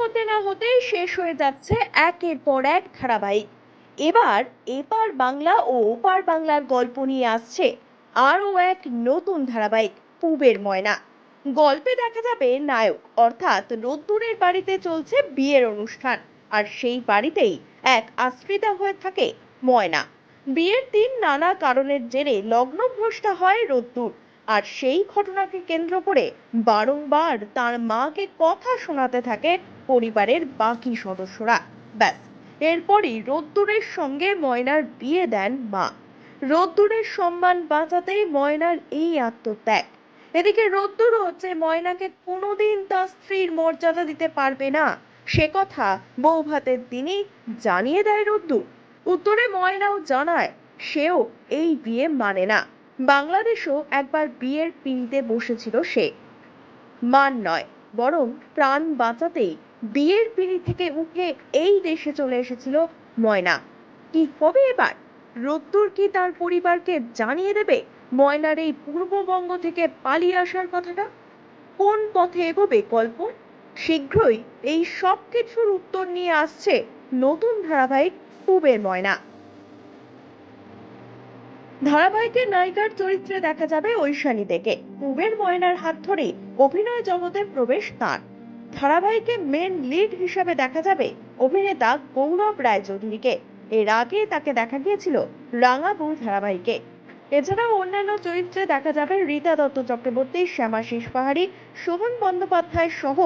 হতে না হতেই শেষ হয়ে যাচ্ছে একের পর এক ধারাবাহিক। এবার এপার বাংলা ও ওপার বাংলার গল্প নিয়ে আসছে আরও এক নতুন ধারাবাহিক, পুবের ময়না। গল্পে দেখা যাবে নায়ক, অর্থাৎ রোদ্দুরের বাড়িতে চলছে বিয়ের অনুষ্ঠান, আর সেই বাড়িতেই এক আশ্রিতা হয়ে থাকে ময়না। বিয়ের দিন নানা কারণের জেরে লগ্নভ্রষ্টা হয় রোদ্দুর। আর সেই ঘটনাকে কেন্দ্র করে বারংবার তার মাকে কথা শোনাতে থাকে পরিবারের বাকি সদস্যরা। ব্যাস, এরপরই রোদ্দুরের সঙ্গে ময়নার বিয়ে দেন মা। রোদ্দুরের সম্মান বাঁচাতেই ময়নার এই আত্মত্যাগ। এদিকে রোদ্দুর হচ্ছে ময়নাকে কোনোদিন তার স্ত্রীর মর্যাদা দিতে পারবে না। সে কথা বৌভাতের দিনই জানিয়ে দেয় রোদ্দুর। উত্তরে ময়নাও জানায়, সেও এই বিয়ে মানে না। বাংলাদেশও একবার বিয়ের পিঁড়িতে বসেছিল সে। মান নয়, বরং প্রাণ বাঁচাতেই বিয়ের পিঁড়ি থেকে উঠে এই দেশে চলে এসেছিল ময়না। কি হবে এবার? রোদ্দুর কি তার পরিবারকে জানিয়ে দেবে ময়নার এই পূর্ববঙ্গ থেকে পালিয়ে আসার কথাটা? কোন পথে এগোবে গল্প? শীঘ্রই এই সব কিছুর উত্তর নিয়ে আসছে নতুন ধারাবাহিক পুবের ময়না। ধারাবাহিকের নায়িকার চরিত্রে দেখা যাবে ঐশানী দেকে পুবের ময়নার হাত ধরে অভিনয় জগতে প্রবেশ তার। ধারাবাহিকে মেন লিড হিসাবে দেখা যাবে অভিনেতা গৌরব রায়চৌধুরীকে। এর আগে তাকে দেখা গিয়েছিল রাঙাবউ ধারাবাহিকে। এছাড়াও অন্যান্য চরিত্রে দেখা যাবে রীতা দত্ত চক্রবর্তী শ্যামাশিস পাহাড়ি শোভন বন্দ্যোপাধ্যায় সহ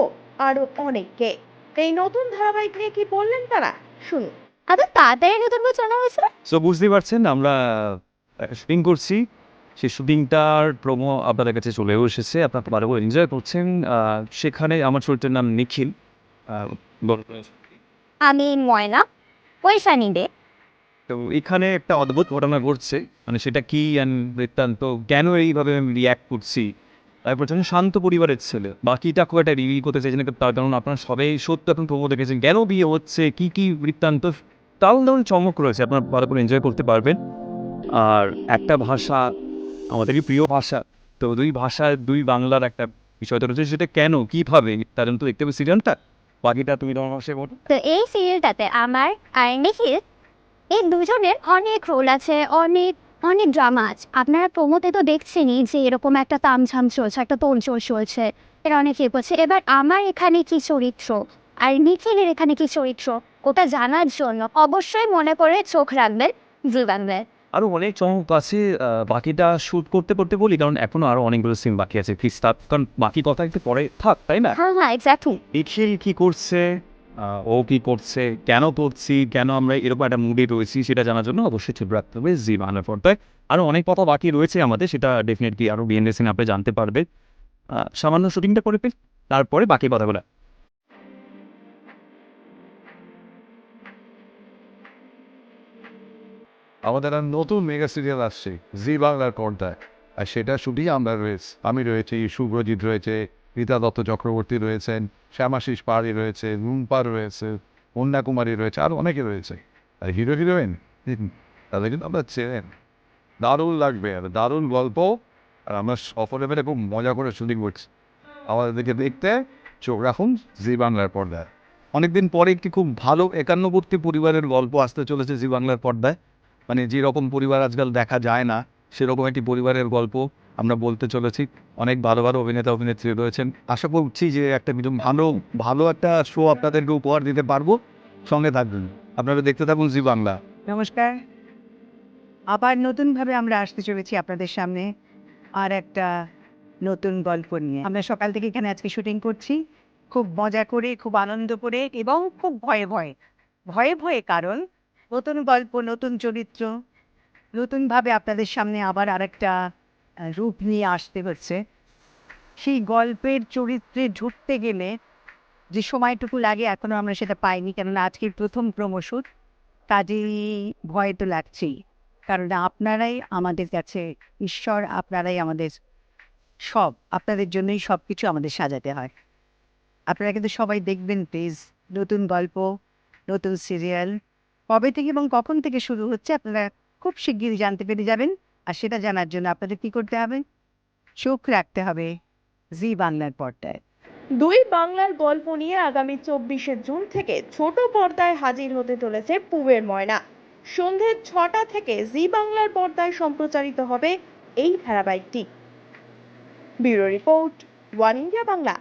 আরও অনেককে। এই নতুন ধারাবাহিক নিয়ে কি বললেন তারা? শুনুন। এত তাড়াতাড়ি নতুন বছর আনা হয়েছিল? সো বুঝতেই পারছেন আমরা শুটিং করছি। সেই শুটিংটার প্রোমো আপনাদের কাছে চলেও এসেছে আপনারা ভালো করে এনজয় করছেন। সেখানে আমার চরিত্রের নাম নিখিল। আমি ময়না পয়সানি দে তো এখানে একটা অদ্ভুত ঘটনা ঘটছে মানে সেটা কি বৃত্তান্ত কেন এইভাবে আমি রিয়াক্ট করছি? তারপর যখন শান্ত পরিবারের ছেলে বাকিটা খুব একটা রিভিল করতে চাইছেন তার কারণ আপনারা সবাই সত্য এখন প্রমো দেখেছেন কেন বিয়ে হচ্ছে কি কি বৃত্তান্ত তাল দারুণ চমক রয়েছে আপনারা ভালো করে এনজয় করতে পারবেন। আর একটা ভাষা, আমাদেরই প্রিয় ভাষা, তো দুই ভাষা, দুই বাংলার একটা বিষয়টা রয়েছে, সেটা কেন, কীভাবে, তার জন্য তো দেখতে হবে সিরিয়ালটা বাকিটা তুমি তোমার ভাষায় বলো। তো এই সিরিয়ালটাতে আমার আর নিখিল, এই দুজনের অনেক রোল আছে, অনেক অনেক ড্রামা আছে। আপনারা প্রমোতে তো দেখছেনই যে এরকম একটা তামঝাম চলছে, একটা তোলচোল চলছে, এরা অনেক ইয়ে করছে। এবার আমার এখানে কি চরিত্র, আর নিখিলের এখানে কি চরিত্র, ওটা জানার জন্য অবশ্যই মনে করে চোখ রাখবেন জি আরও অনেক চমক আছে বাকিটা শ্যুট করতে করতে বলি কারণ এখনও আরও অনেকগুলো সিন বাকি আছে। প্লিজ স্টার্ট কারণ বাকি কথা একটু পরে থাক তাই না? হ্যাঁ হ্যাঁ এক্স্যাক্টলি নিখিল কি করছে? ও কি করছে? কেন করছি? কেন আমরা এরকম একটা মুডে রয়েছি? সেটা জানার জন্য অবশ্যই চুপ রাখতে হবে জি বাংলার পর্দায় আরও অনেক কথা বাকি রয়েছে আমাদের সেটা ডেফিনেটলি আরও বিএনএ সিনে আপনি জানতে পারবে সামান্য শুটিংটা করে ফেল তারপরে বাকি কথাগুলো। আমাদের আর নতুন মেগা সিরিয়াল আসছে, জি বাংলার পর্দায়। আর সেটা শুধুই আমরা রয়েছে, আমি রয়েছি শুভ্রজিৎ রয়েছে, রীতা দত্ত চক্রবর্তী রয়েছেন, শ্যামাশিস পাহাড়ি রয়েছে, রুম্পা রয়েছে, কন্যা কুমারী রয়েছে, আর অনেকে রয়েছে। আর হিরো, হিরোইন তাদের কিন্তু আমরা চেনেন। দারুণ লাগবে, আর দারুণ গল্প, আর আমরা সফরে পেলে খুব মজা করে শুটিং করছি। আমাদেরকে দেখতে চোখ রাখুন জি বাংলার পর্দায়। অনেকদিন পরে একটি খুব ভালো একান্নবর্তী পরিবারের গল্প আসতে চলেছে জি বাংলার পর্দায়। মানে যেরকম পরিবার আজকাল দেখা যায় না, সেরকম একটি পরিবারের গল্প আমরা বলতে চলেছি। অনেক ভালো ভালো অভিনেতা, অভিনেত্রী রয়েছেন। আশা করছি যে একটা ভালো ভালো একটা শো আপনাদেরকে উপহার দিতে পারব। সঙ্গে থাকবেন আপনারা দেখতে থাকুন জি বাংলা। নমস্কার। আবার নতুনভাবে আমরা আসতে চলেছি আপনাদের সামনে আর একটা নতুন গল্প নিয়ে। আমরা সকাল থেকে এখানে আজকে শুটিং করছি। খুব মজা করে, খুব আনন্দ করে এবং খুব ভয়ে ভয়ে। ভয়ে ভয়ে কারণ নতুন গল্প, নতুন চরিত্র, নতুনভাবে আপনাদের সামনে আবার আরেকটা রূপ নিয়ে আসতে হচ্ছে। সেই গল্পের চরিত্রে ঢুকতে গেলে যে সময়টুকু লাগে, এখনও আমরা সেটা পাইনি। কেননা আজকের প্রথম প্রমোশুট কাজেই ভয় তো লাগছেই। কারণ আপনারাই আমাদের কাছে ঈশ্বর, আপনারাই আমাদের সব। আপনাদের জন্যই সব কিছু আমাদের সাজাতে হয়। আপনারা কিন্তু সবাই দেখবেন প্লিজ নতুন গল্প, নতুন সিরিয়াল কবে থেকে এবং কখন থেকে শুরু হচ্ছে আপনারা খুব শিগগিরই জানতে পেরে যাবেন। আর সেটা জানার জন্য আপনাদের কী করতে হবে? চোখ রাখতে হবে জি বাংলার পর্দায়। দুই বাংলার গল্প নিয়ে আগামী চব্বিশে জুন থেকে ছোট পর্দায় হাজির হতে চলেছে পুবের ময়না। সন্ধে ছটা থেকে জি বাংলার পর্দায় সম্প্রচারিত হবে এই ধারাবাহিকটি। Bureau report, One India Bangla.